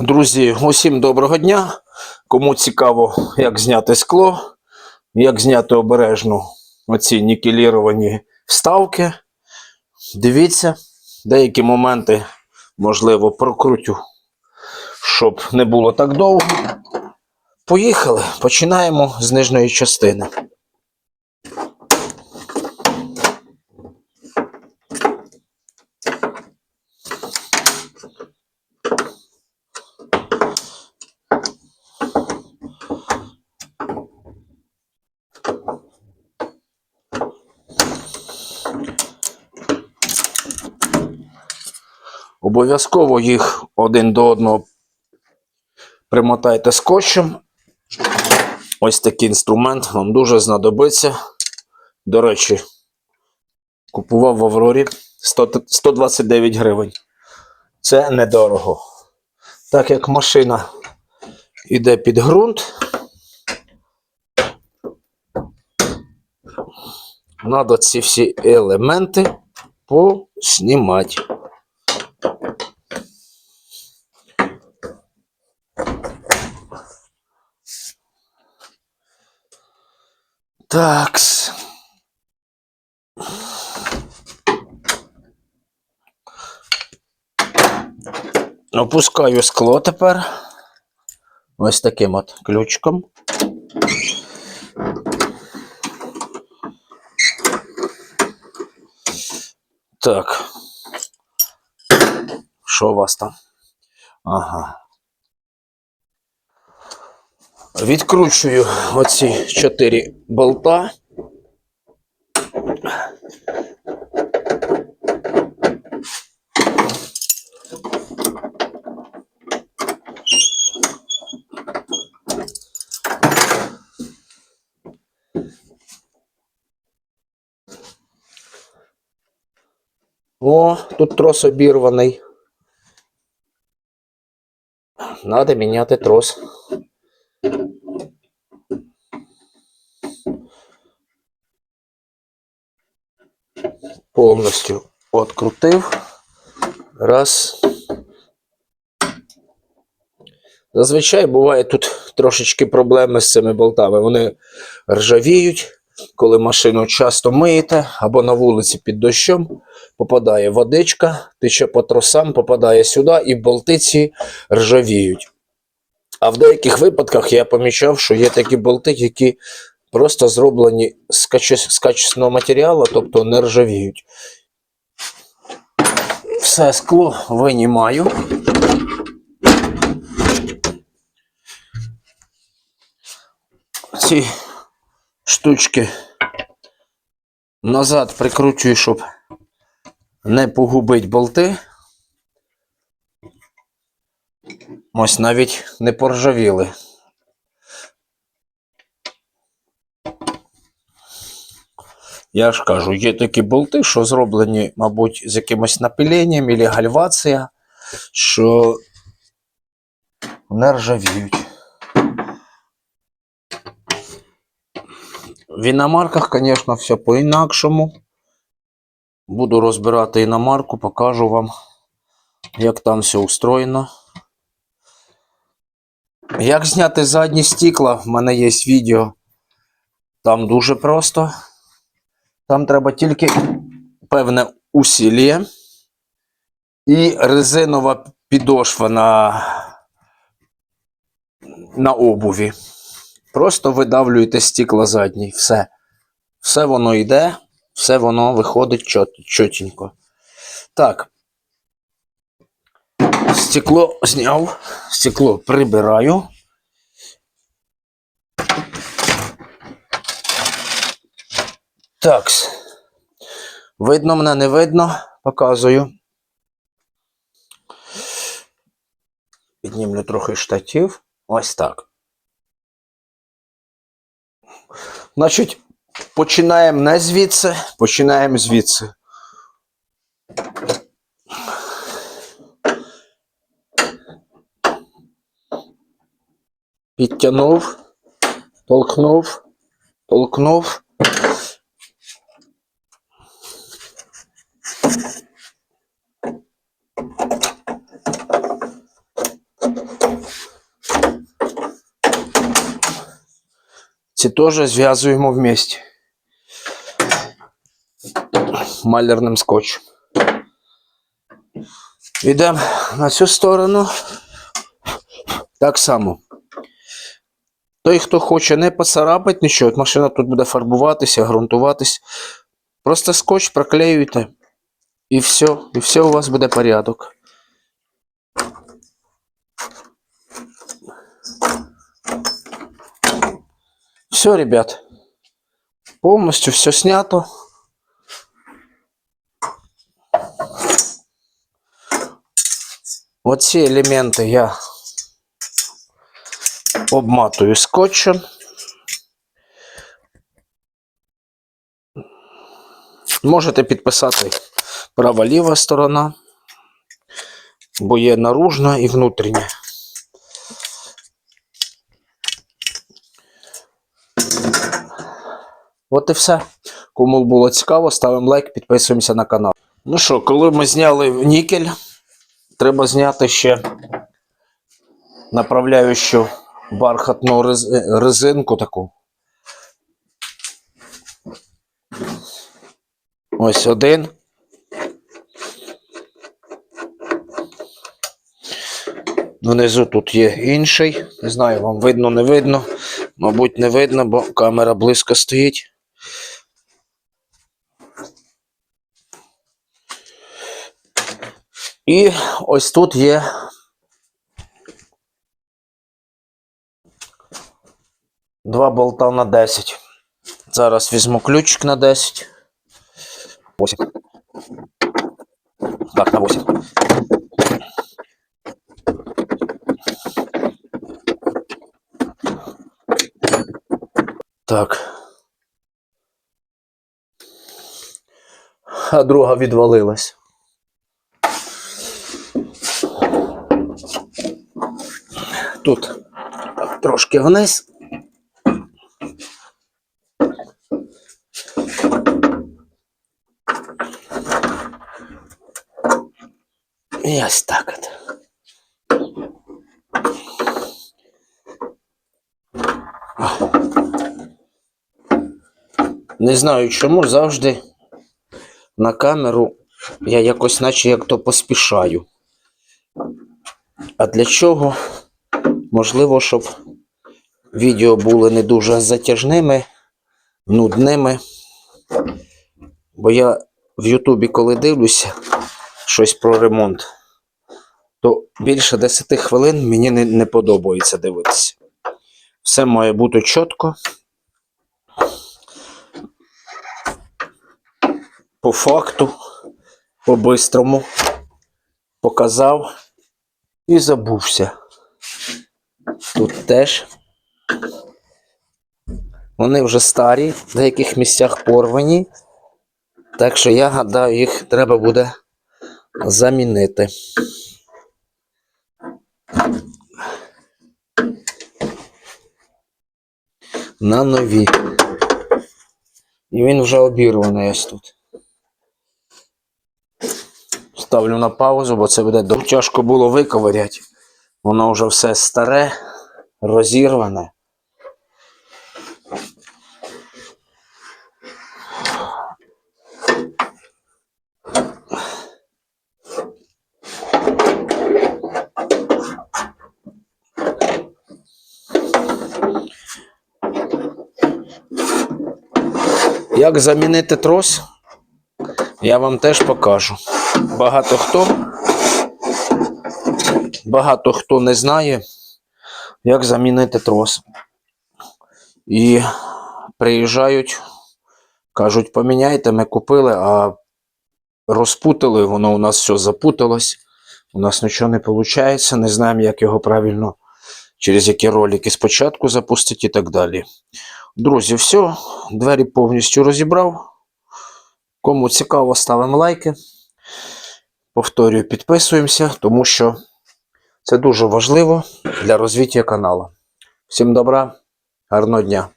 Друзі, усім доброго дня. Кому цікаво, як зняти скло, як зняти обережно оці нікеліровані вставки. Дивіться, деякі моменти, можливо, прокрутю, щоб не було так довго. Поїхали. Починаємо з нижньої частини. Обов'язково їх один до одного примотайте скотчем. Ось такий інструмент вам дуже знадобиться. До речі, купував в Аврорі 129 гривень. Це недорого. Так як машина йде під ґрунт, треба ці всі елементи поснімати. Такс. Опускаю скло тепер. Ось таким от ключком. Так. Що у вас там? Ага. Відкручую оці чотири болта. О, тут трос обірваний. Надо міняти трос. Повністю открутив. Раз. Зазвичай буває тут трошечки проблеми з цими болтами. Вони ржавіють, коли машину часто миєте або на вулиці під дощом, попадає водичка, тече по тросам, попадає сюди і болти ці ржавіють. А в деяких випадках я помічав, що є такі болти, які просто зроблені з, каче... з качественного матеріалу, тобто не ржавіють. Все скло винімаю. Ці штучки назад прикручую, щоб не погубити болти. Ось навіть не поржавіли. Я ж кажу, є такі болти, що зроблені, мабуть, з якимось напиленням або гальвація, що не ржавіють. В іномарках, звісно, все по-інакшому. Буду розбирати іномарку, покажу вам, як там все устроєно. Як зняти задні стекла, в мене є відео. Там дуже просто. Там треба тільки певне усілля і резинова підошва на, на обуві. Просто видавлюєте стекла задні. Все. Все воно йде, все воно виходить чот, чотенько. Так. Стекло зняв, стекло прибираю. Так. Видно мене, не видно. Показую. Піднімлю трохи штатів. Ось так. Значить, починаємо не звідси, починаємо звідси. Підтягнув, толкнув, толкнув. Ці теж зв'язуємо вместе. Малярним скотчем. Йдемо на цю сторону. Так само. Той, хто хоче не поцарапати нічого, машина тут буде фарбуватися, ґрунтуватись. Просто скотч проклеюєте. І все, і все у вас буде порядок. Все, ребят. Полностью все снято. Оці елементи я обматую скотчем. Можете підписати права-ліва сторона, бо є наружна і внутрішня. От і все. Кому було цікаво, ставимо лайк, підписуємося на канал. Ну що, коли ми зняли нікель, треба зняти ще направляючу бархатну резинку таку. Ось один. Внизу тут є інший. Не знаю, вам видно, не видно. Мабуть, не видно, бо камера близько стоїть. І ось тут є. Два болта на 10. Зараз візьму ключик на 10. 8. Так, на 8. Так. А друга відвалилась. Тут трошки вниз. І ось так от. Не знаю чому завжди на камеру я якось наче як то поспішаю. А для чого? Можливо, щоб відео були не дуже затяжними, нудними. Бо я в Ютубі, коли дивлюся щось про ремонт, то більше 10 хвилин мені не, не подобається дивитися. Все має бути чітко. По факту, по-бистрому показав і забувся. Тут теж. Вони вже старі, в деяких місцях порвані. Так що я гадаю, їх треба буде замінити. На нові. І він вже обірваний ось тут. Ставлю на паузу, бо це буде тяжко було виковиряти. Воно вже все старе, розірване. Як замінити трос, я вам теж покажу. Багато хто багато хто не знає, як замінити трос. І приїжджають, кажуть, поміняйте, ми купили, а розпутали, воно у нас все запуталось. У нас нічого не виходить, не знаємо, як його правильно, через які ролики спочатку запустити і так далі. Друзі, все, двері повністю розібрав. Кому цікаво, ставимо лайки. Повторюю, підписуємося, тому що це дуже важливо для розвиття каналу. Всім добра, гарного дня!